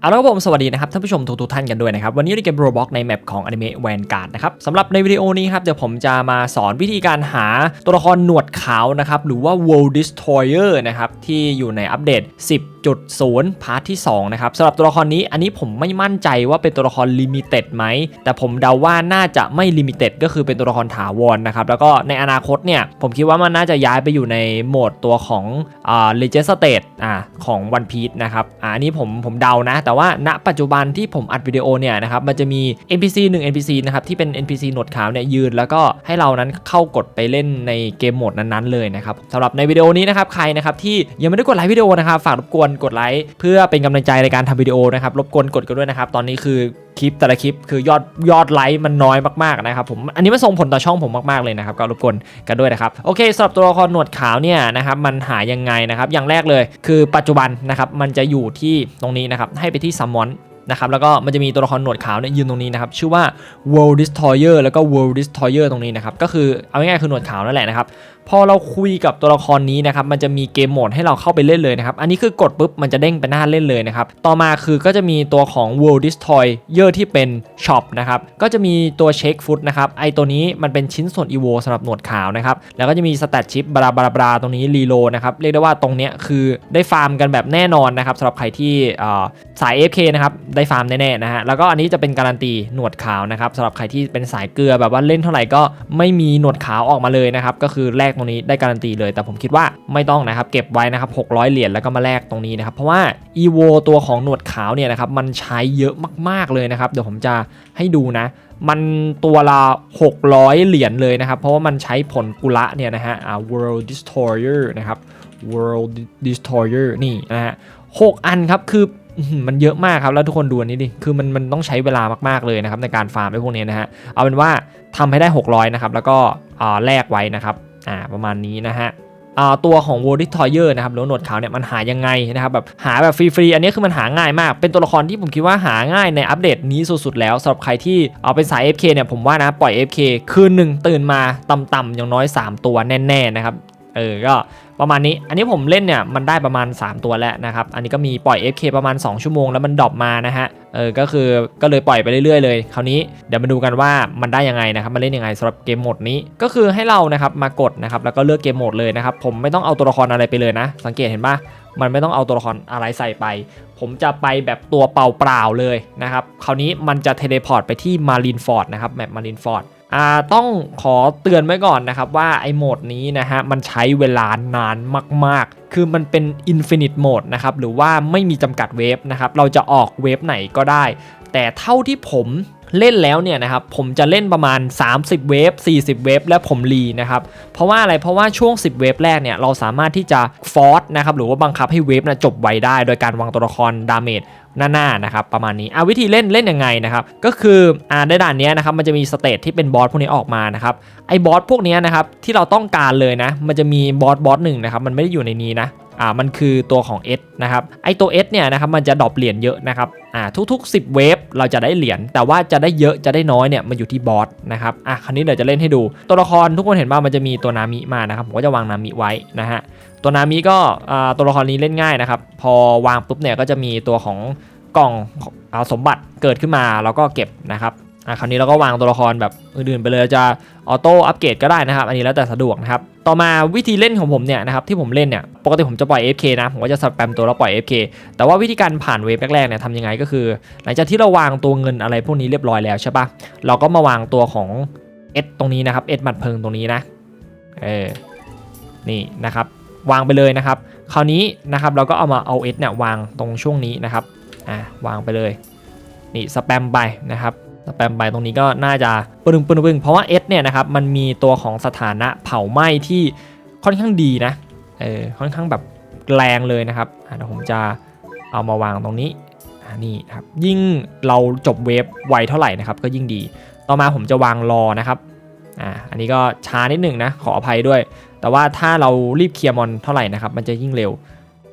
เอาละครับผมสวัสดีนะครับท่านผู้ชมทุกๆท่านกันด้วยนะครับ วันนี้เราเกมโรบ็อกในแมปของอนิเมะแวนการ์ดนะครับสำหรับในวิดีโอนี้ครับเดี๋ยวผมจะมาสอนวิธีการหาตัวละครหนวดขาวนะครับ หรือว่า World Destroyer นะครับ ที่อยู่ในอัปเดต 10 10.0พาร์ทที่ 2 นะครับสำหรับตัวละครนี้อันนี้ผมไม่มั่นใจว่าเป็นตัวละครลิมิเต็ดไหม แต่ผมเดาว่าน่าจะไม่ลิมิเต็ดก็คือเป็นตัวละครถาวรนะครับ แล้วก็ในอนาคตเนี่ย ผมคิดว่ามันน่าจะย้ายไปอยู่ในโหมดตัวของอ่า Legend State อ่าของ One Piece นะครับอ่าอันนี้ผมผมเดานะ แต่ว่าณปัจจุบันที่ผมอัดวิดีโอเนี่ยนะครับมันจะมี NPC 1 NPC นะครับที่เป็น NPC หนวดขาวเนี่ยยืน แล้วก็ให้เรานั้นเข้ากดไปเล่นในเกมโหมดนั้นๆเลยนะครับสำหรับในวิดีโอนี้นะครับใครนะครับที่ยังไม่ได้กดไลค์วิดีโอนะครับฝากรบกวนกดไลค์เพื่อเป็นกำลังใจในการทำวิดีโอนะครับรบกวนกดกันด้วยนะครับ ตอนนี้คือคลิปแต่ละคลิปคือยอดยอดไลค์มันน้อยมากๆนะครับผมอันนี้มันส่งผลต่อช่องผมมากๆเลยนะครับก็รบกวนกันด้วยนะครับโอเคสำหรับตัวละครหนวดขาวเนี่ยนะครับมันหายังไงนะครับอย่างแรกเลยคือปัจจุบันนะครับมันจะอยู่ที่ตรงนี้นะครับให้ไปที่ซัมมอนนะครับแล้วก็มันจะมีตัวละครหนวดขาวเนี่ยยืนตรงนี้นะครับชื่อว่า World Destroyer แล้วก็ World Destroyer ตรงนี้นะครับก็คือเอาง่ายๆคือหนวดขาวนั่นแหละนะครับ พอเราคุยกับตัวละครนี้นะครับมันจะมีเกมโหมดให้เราเข้าไปเล่นเลยนะครับอันนี้คือกดปุ๊บมันจะเด้งไปหน้าเล่นเลยนะครับต่อมาคือก็จะมีตัวของ World Destroyer ที่เป็นช็อปนะครับก็จะมีตัวเช็คฟุตนะครับไอตัวนี้มันเป็นชิ้นส่วน EVO สำหรับหนวดขาวนะครับแล้วก็จะมีสแตทชิปบราบราบราตรงนี้รีโลนะครับเรียกได้ว่าตรงเนี้ยคือได้ฟาร์มกันแบบแน่นอนนะครับสำหรับใครที่สาย AFK นะครับได้ฟาร์มแน่ๆนะฮะแล้วก็อันนี้จะเป็นการันตีหนวดขาวนะครับสำหรับใครที่เป็นสายเกลือแบบว่าเล่นเท่าไหร่ก็ไม่มีหนวดขาวออกมาเลยนะครับก็คือแลกตรงนี้ได้การันตีเลย แต่ผมคิดว่าไม่ต้องนะครับเก็บไว้นะครับ600 เหรียญแล้วก็มาแลกตรงนี้นะครับเพราะว่า EVO ตัวของหนวดขาวเนี่ยนะครับมันใช้เยอะมากๆเลยนะครับเดี๋ยวผมจะให้ดูนะมันตัวละ600 เหรียญเลยนะครับ เพราะว่ามันใช้ผลกุละเนี่ยนะฮะ World Destroyer นะครับ World Destroyer นี่นะฮะหกอันครับคือมันเยอะมากครับ แล้วทุกคนดูอันนี้ดิ คือมันมันต้องใช้เวลามากๆเลยนะครับในการฟาร์มไอ้พวกนี้นะฮะ เอาเป็นว่าทำให้ได้ 600 นะครับ แล้วก็แลกไว้นะครับ อ่าประมาณนี้นะฮะอ่าตัวของ World Destroyer นะครับหรือหนวดขาวเนี่ยมันหายังไงนะครับแบบหาแบบฟรีๆอันนี้คือมันหาง่ายมาก เป็นตัวละครที่ผมคิดว่าหาง่ายในอัปเดตนี้สุดๆแล้วสำหรับใครที่เอาเป็นสาย FK เนี่ยผมว่านะปล่อย FK คืนหนึ่งตื่นมาต่ำๆอย่างน้อย 3 ตัวแน่ๆนะครับ เออก็ประมาณนี้ อันนี้ผมเล่นเนี่ยมันได้ประมาณ 3 ตัวแล้วนะครับ อันนี้ก็มีปล่อย FK ประมาณ 2 ชั่วโมงแล้วมันดรอปมานะฮะ เออ ก็คือก็เลยปล่อยไปเรื่อยๆเลย คราวนี้เดี๋ยวมาดูกันว่ามันได้ยังไงนะครับ มันเล่นยังไงสำหรับเกมโหมดนี้ ก็คือให้เรานะครับมากดนะครับแล้วก็เลือกเกมโหมดเลยนะครับ ผมไม่ต้องเอาตัวละครอะไรไปเลยนะ สังเกตเห็นปะมันไม่ต้องเอาตัวละครอะไรใส่ไป ผมจะไปแบบตัวเปล่าๆเลยนะครับ คราวนี้มันจะเทเลพอร์ตไปที่มารินฟอร์ดนะครับแมปมารินฟอร์ด ต้องขอเตือนไว้ก่อนนะครับว่าไอ้โหมดนี้นะฮะมันใช้เวลานานมาก ๆ คือมันเป็นอินฟินิตโหมดนะครับหรือว่าไม่มีจำกัดเวฟนะครับเราจะออกเวฟไหนก็ได้ แต่เท่าที่ผม เล่นแล้วเนี่ยนะครับผมจะเล่นประมาณ 30 เวฟ 40 เวฟ และผมรีนะครับ เพราะว่าอะไรเพราะว่าช่วง 10 เวฟแรกเนี่ยเราสามารถที่จะฟอร์สนะครับหรือว่าบังคับให้เวฟนะจบไวได้ โดยการวางตัวละครดาเมจหน้าๆนะครับประมาณนี้อะวิธีเล่นเล่นยังไงนะครับก็คืออ่าในด่านนี้นะครับมันจะมีสเตจที่เป็นบอสพวกนี้ออกมานะครับไอ้บอสพวกนี้นะครับที่เราต้องการเลยนะ มันจะมีบอสบอสหนึ่งนะครับมันไม่ได้อยู่ในนี้นะ อ่ามันคือตัวของ S นะครับไอตัว S เนี่ยนะครับมันจะดรอปเหรียญเยอะนะครับอ่าทุก ๆ 10 เวฟเราจะได้เหรียญแต่ว่าจะได้เยอะจะได้น้อยเนี่ยมันอยู่ที่บอสนะครับอะคราวนี้เดี๋ยวจะเล่นให้ดูตัวละครทุกคนเห็นว่ามันจะมีตัวนามิมานะครับผมก็จะวางนามิไว้นะฮะตัวนามิก็อ่าตัวละครนี้เล่นง่ายนะครับพอวางปุ๊บเนี่ยก็จะมีตัวของกล่องเอาสมบัติเกิดขึ้นมาแล้วก็เก็บนะครับ อะคราวนี้เราก็วางตัวละครแบบอื่นๆไปเลยจะออโต้อัปเกรดก็ได้นะครับ อันนี้แล้วแต่สะดวกนะครับ ต่อมาวิธีเล่นของผมเนี่ยนะครับที่ผมเล่นเนี่ยปกติผมจะปล่อย FK นะ ผมก็จะสแปมตัวแล้วปล่อย FK แต่ว่าวิธีการผ่านเวฟแรกๆเนี่ยทำยังไงก็คือ หลังจากที่เราวางตัวเงินอะไรพวกนี้เรียบร้อยแล้วใช่ปะเราก็มาวางตัวของ S ตรงนี้นะครับ S หมัดเพิงตรงนี้นะเออนี่นะครับวางไปเลยนะครับ คราวนี้นะครับเราก็เอามาเอา S เนี่ยวางตรงช่วงนี้นะครับอะวางไปเลยนี่สแปมไปนะครับ สแปมไปตรงนี้ก็น่าจะปึ้งปึ้งปึ้งเพราะว่า S เนี่ยนะครับมันมีตัวของสถานะเผาไหม้ที่ค่อนข้างดีนะเออค่อนข้างแบบแรงเลยนะครับเดี๋ยวผมจะเอามาวางตรงนี้นี่ครับยิ่งเราจบเวฟไวเท่าไหร่นะครับก็ยิ่งดี ต่อมาผมจะวางรอนะครับอ่าอันนี้ก็ช้านิดหนึ่งนะขออภัยด้วย แต่ว่าถ้าเรารีบเคลียร์มอนเท่าไหร่นะครับมันจะยิ่งเร็ว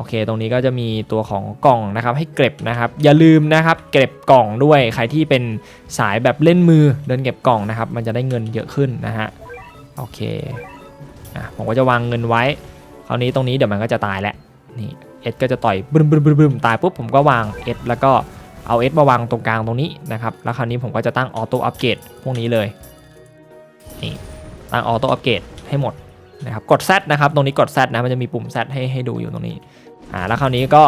โอเค ตรงนี้ก็จะมีตัวของกล่องนะครับให้เก็บนะครับ อย่าลืมนะครับ เก็บกล่องด้วยใครที่เป็นสายแบบเล่นมือเดินเก็บกล่องนะครับ มันจะได้เงินเยอะขึ้นนะฮะโอเคอะผมก็จะวางเงินไว้ คราวนี้ตรงนี้เดี๋ยวมันก็จะตายแหละนี่เอสก็จะต่อยบึ้มบึ้มบึ้มบึ้มตายปุ๊บผมก็วางเอสแล้วก็เอาเอสมาวางตรงกลางตรงนี้นะครับแล้วคราวนี้ผมก็จะตั้งออโต้อัปเกรดพวกนี้เลยนี่ตั้งออโต้อัปเกรดให้หมดนะครับกด Z นะครับ ตรงนี้กด Z นะมันจะมีปุ่ม Z ให้ให้ดูอยู่ตรงนี้ อ่าแล้วคราวนี้ก็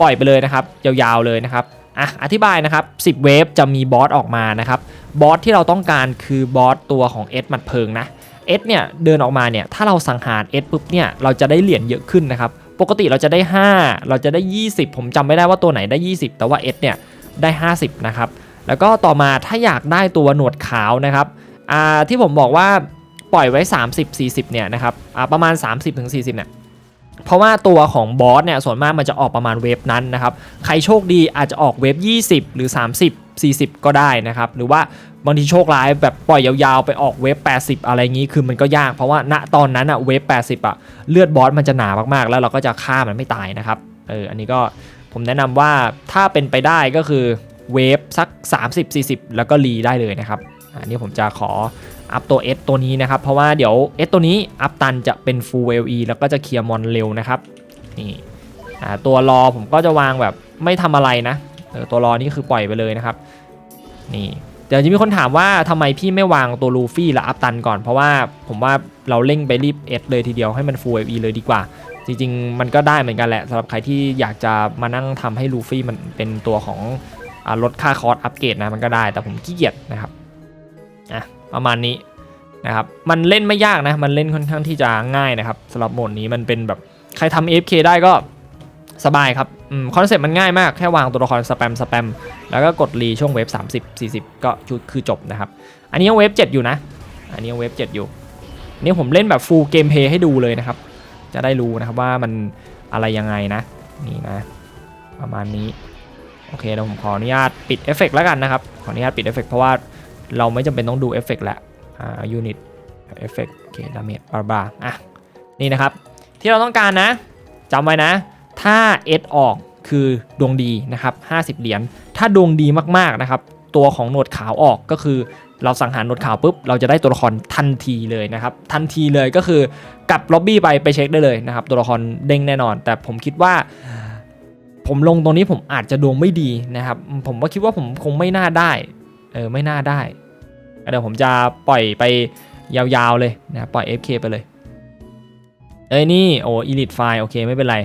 ปล่อยไปเลยนะครับ ยาวๆเลยนะครับอะอธิบายนะครับ 10 เวฟจะมีบอสออกมานะครับบอสที่เราต้องการคือบอสตัวของเอสหมัดเพิงนะเอสเนี่ยเดินออกมาเนี่ยถ้าเราสังหารเอสปุ๊บเนี่ยเราจะได้เหรียญเยอะขึ้นนะครับปกติเราจะได้ 5 เราจะได้ 20 ผมจำไม่ได้ว่าตัวไหนได้ 20 แต่ว่าเอสเนี่ยได้ 50นะครับแล้วก็ต่อมาถ้าอยากได้ตัวหนวดขาวนะครับอ่าที่ผมบอกว่าปล่อยไว้ 30-40เนี่ยนะครับอ่าประมาณ 30-40เนี่ย เพราะว่าตัวของบอสเนี่ยส่วนมากมันจะออกประมาณเวฟนั้นนะครับใครโชคดีอาจจะออกเวฟ20 หรือ 30 40 ก็ได้นะครับ หรือว่าบางทีโชคร้ายแบบปล่อยยาวๆ ไปออกเวฟ80 อะไรงี้คือมันก็ยากเพราะว่าณตอนนั้นอะเวฟ80อะเลือดบอสมันจะหนามากๆ แล้วเราก็จะฆ่ามันไม่ตายนะครับเอออันนี้ก็ผมแนะนำว่าถ้าเป็นไปได้ก็คือเวฟสัก 30-40 แล้วก็รีได้เลยนะครับอันนี้ผมจะขอ อัพตัว S ตัวนี้นะครับ เพราะว่าเดี๋ยว S ตัวนี้อัพตันจะเป็น Full LE แล้วก็จะเคลียร์มอนเร็วนะครับนี่อ่าตัวรอผมก็จะวางแบบไม่ทำอะไรนะตัวรอนี่คือปล่อยไปเลยนะครับนี่เดี๋ยวจะมีคนถามว่าทำไมพี่ไม่วางตัวลูฟี่และอัพตันก่อน เพราะว่าผมว่าเราเร่งไปรีบ S เลยทีเดียวให้มัน Full LE เลยดีกว่า จริง ๆ มันก็ได้เหมือนกันแหละสำหรับใครที่อยากจะมานั่งทำให้ลูฟี่มันเป็นตัวของอลดค่าคอร์สอัปเกรดนะมันก็ได้แต่ผมขี้เกียจนะครับอะ ประมาณนี้นะครับ มันเล่นไม่ยากนะ มันเล่นค่อนข้างที่จะง่ายนะครับสำหรับโหมดนี้มันเป็นแบบใครทำ AFK ได้ก็สบายครับคอนเซ็ปต์มันง่ายมาก แค่วางตัวละครสแปมสแปมแล้วก็กดรีช่วงเวฟ30 40 ก็คือจบนะครับ อันนี้ยังเวฟ7 อยู่นะ อันนี้ยังเวฟ7 อยู่นนี่ผมเล่นแบบฟูลเกมเพย์ให้ดูเลยนะครับ จะได้รู้นะครับว่ามันอะไรยังไงนะ นี่นะ ประมาณนี้ โอเคเดี๋ยวผมขออนุญาตปิดเอฟเฟกต์แล้วกันนะครับ ขออนุญาตปิดเอฟเฟกต์เพราะว่า เราไม่จำเป็นต้องดูเอฟเฟกต์แหละอ่ายูนิตเอฟเฟกต์โอเคดาเมจบาร์บาอะนี่นะครับ ที่เราต้องการนะจำไว้นะ ถ้า S ออกคือดวงดีนะครับ50 เหรียญถ้าดวงดีมากๆนะครับ ตัวของหนวดขาวออกก็คือ เราสังหารหนวดขาวปุ๊บ เราจะได้ตัวละครทันทีเลยนะครับ ทันทีเลยก็คือกลับล็อบบี้ไปไปเช็คได้เลยนะครับ ตัวละครเด้งแน่นอน แต่ผมคิดว่าผมลงตรงนี้ผมอาจจะดวงไม่ดีนะครับ ผมว่าคิดว่าผมคงไม่น่าได้ เออไม่น่าได้ เดี๋ยวผมจะปล่อยไปยาวๆเลยนะปล่อย FK ไปเลย เอ้ยนี่โอ้ elite file โอเคไม่เป็นไร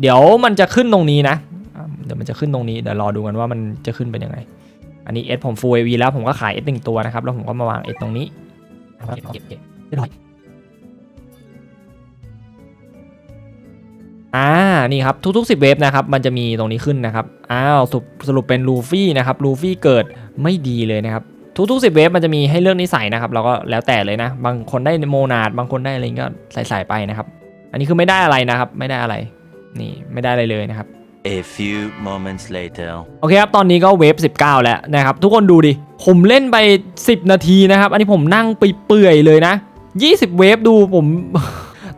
เดี๋ยวมันจะขึ้นตรงนี้นะ เดี๋ยวมันจะขึ้นตรงนี้ เดี๋ยวรอดูกันว่ามันจะขึ้นเป็นยังไง อันนี้ S ผม full AV แล้วผมก็ขาย S หนึ่งตัวนะครับ แล้วผมก็มาวาง S ตรงนี้เก็บเก็บเก็บเรียบร้อยอ่า นี่ครับ ทุกๆ 10 เวฟนะครับ มันจะมีตรงนี้ขึ้นนะครับ อ้าว สรุปสรุปเป็นลูฟี่นะครับ ลูฟี่เกิดไม่ดีเลยนะครับ ทุกๆ10 เวฟมันจะมีให้เลือกนิสัยนะครับ เราก็แล้วแต่เลยนะ บางคนได้โมนาด บางคนได้อะไรก็ใส่ๆไปนะครับ อันนี้คือไม่ได้อะไรนะครับ ไม่ได้อะไร นี่ไม่ได้อะไรเลยนะครับ A few moments later. โอเคครับ ตอนนี้ก็เวฟ19 แล้วนะครับ ทุกคนดูดิ ผมเล่นไป 10 นาทีนะครับ อันนี้ผมนั่งไปเปื่อยๆเลยนะ 20 เวฟดูผม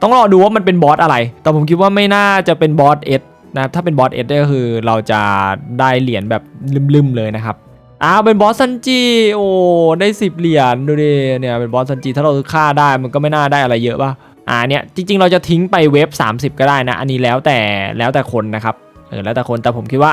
ต้องรอดูว่ามันเป็นบอสอะไร แต่ผมคิดว่าไม่น่าจะเป็นบอสเอสนะครับถ้าเป็นบอสเอสก็คือเราจะได้เหรียญแบบลืมๆเลยนะครับ อ้าวเป็นบอสซันจีโอ้ได้10เหรียญดูดิเนี่ยเป็นบอสซันจีถ้าเราฆ่าได้มันก็ไม่น่าได้อะไรเยอะป่ะอ่าเนี่ยจริง ๆ เราจะทิ้งไปเวฟ30 ก็ได้นะ อันนี้แล้วแต่แล้วแต่คนนะครับเออแล้วแต่คนแต่ผมคิดว่า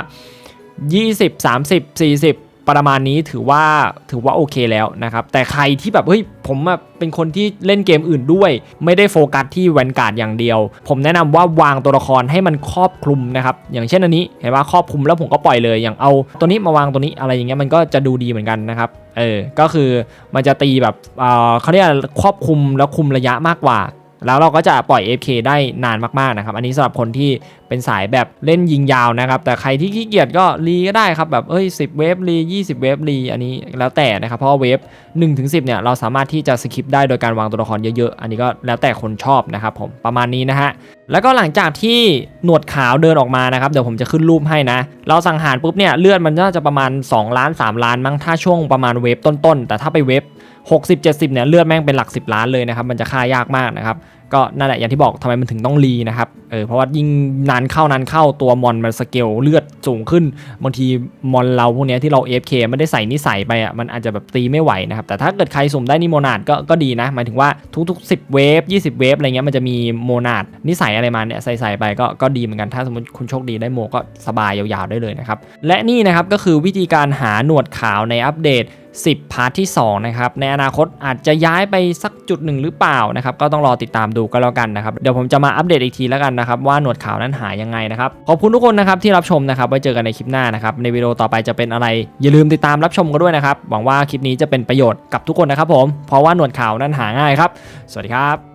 20 30 40 ประมาณนี้ถือว่าถือว่าโอเคแล้วนะครับ แต่ใครที่แบบเฮ้ยผมเป็นคนที่เล่นเกมอื่นด้วย ไม่ได้โฟกัสที่แวนการ์ดอย่างเดียว ผมแนะนำว่าวางตัวละครให้มันครอบคลุมนะครับ อย่างเช่นอันนี้เห็นว่าครอบคลุมแล้วผมก็ปล่อยเลย อย่างเอาตัวนี้มาวางตัวนี้อะไรอย่างเงี้ยมันก็จะดูดีเหมือนกันนะครับเออก็คือมันจะตีแบบเออเขาเรียกครอบคลุมแล้วคุมระยะมากกว่า แล้วเราก็จะปล่อย AFK ได้นานมากๆนะครับ อันนี้สำหรับคนที่เป็นสายแบบเล่นยิงยาวนะครับ แต่ใครที่ขี้เกียจก็รีก็ได้ครับ แบบเอ้ย 10 เวฟรี20 เวฟรีอันนี้แล้วแต่นะครับ เพราะว่าเวฟ1ถึง10เนี่ยเราสามารถที่จะสคิปได้โดยการวางตัวละครเยอะๆ อันนี้ก็แล้วแต่คนชอบนะครับผมประมาณนี้นะฮะแล้วก็หลังจากที่หนวดขาวเดินออกมานะครับเดี๋ยวผมจะขึ้นรูปให้นะ เราสังหารปุ๊บเนี่ยเลือดมันน่าจะประมาณ 2 ล้าน 3 ล้านมั้งถ้าช่วงประมาณเวฟต้นๆ แต่ถ้าไปเวฟ 60 70เนี่ยเลือดแม่งเป็นหลัก 10 ล้านเลยนะครับมันจะฆ่ายากมากนะครับก็นั่นแหละอย่างที่บอกทำไมมันถึงต้องรีนะครับเออเพราะว่ายิ่งนานเข้านานเข้าตัวมอนมันสเกลเลือดสูงขึ้นบางทีมอนเราพวกเนี้ยที่เรา AFK ไม่ได้ใส่นิสัยไปอะมันอาจจะแบบตีไม่ไหวนะครับแต่ถ้าเกิดใครสุ่มได้นิโมนาดก็ก็ดีนะหมายถึงว่าทุกๆ 10 เวฟ 20 เวฟอะไรเงี้ยมันจะมีโมนาดนิสัยอะไรมาเนี่ยใส่ใส่ไปก็ก็ดีเหมือนกันถ้าสมมติคุณโชคดีได้โมก็สบายยาวๆได้เลยนะครับและนี่นะครับก็คือวิธีการหาหนวดขาวในอัปเดต 10 พาร์ทที่2นะครับในอนาคตอาจจะย้ายไปสักจุดหนึ่งหรือเปล่านะครับก็ต้องรอติดตามดูก็แล้วกันนะครับเดี๋ยวผมจะมาอัปเดตอีกทีแล้วกันนะครับว่าหนวดขาวนั้นหายยังไงนะครับขอบคุณทุกคนนะครับที่รับชมนะครับไว้เจอกันในคลิปหน้านะครับในวิดีโอต่อไปจะเป็นอะไร อย่าลืมติดตามรับชมกันด้วยนะครับหวังว่าคลิปนี้จะเป็นประโยชน์กับทุกคนนะครับผมเพราะว่าหนวดขาวนั้นหาง่ายครับ สวัสดีครับ